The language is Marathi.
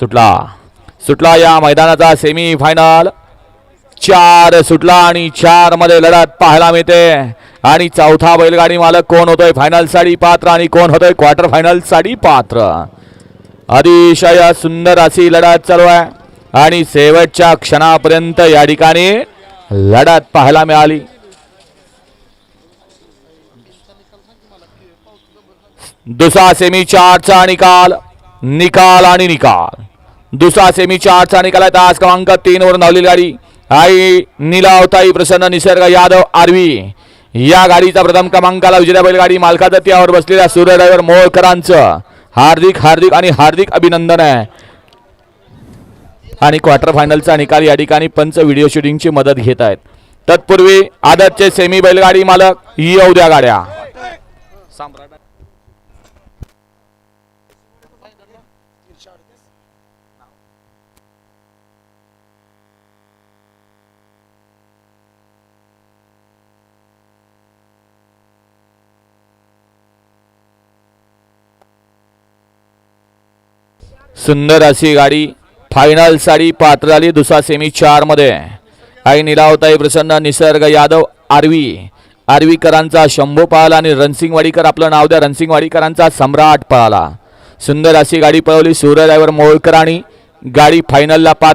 सुटला. सुटला या मैदानाचा सेमी फायनल चार सुटला आणि चारमध्ये लढत पाहायला मिळते. आणि चौथा बैलगाडी मालक कोण होतोय? फायनल साडी पात्र आणि कोण होतोय? क्वार्टर फायनल साडी पात्र. अतिशय सुंदर अशी लढत चालू आहे. आणि शेवटच्या क्षणापर्यंत या ठिकाणी लढत पाहायला मिळाली. दुसरा सेमी चारचा निकाल. निकाल आणि निकाल. दुसरा सेमीच्या आठचा निकाल आहे. तास क्रमांक तीन वर धावलेली गाडी. आई निलावताई प्रसन्न निसर्ग यादव आरवी या गाडीचा प्रथम क्रमांकाला विजया बैलगाडी मालकाचं त्यावर बसलेल्या सूर्य ड्रायव्हर मोळकरांचं. हार्दिक हार्दिक आणि हार्दिक अभिनंदन आहे. आणि क्वार्टर फायनलचा निकाल या ठिकाणी पंच व्हिडिओ शूटिंगची मदत घेत आहेत. तत्पूर्वी आदतचे सेमी बैलगाडी मालक येऊ द्या गाड्या. सुंदर अशी गाडी फायनल साडी पात्र झाली दुसरा सेमी चारमध्ये. आई निलावताई प्रसन्न निसर्ग यादव आरवी. आरवीकरांचा शंभू पळाला आणि रणसिंगवाडीकर आपलं नाव द्या. रणसिंगवाडीकरांचा सम्राट पळाला सुंदर अशी गाडी पळवली सूर्य ड्रायव्हर मोळकर आणि गाडी फायनलला पात्र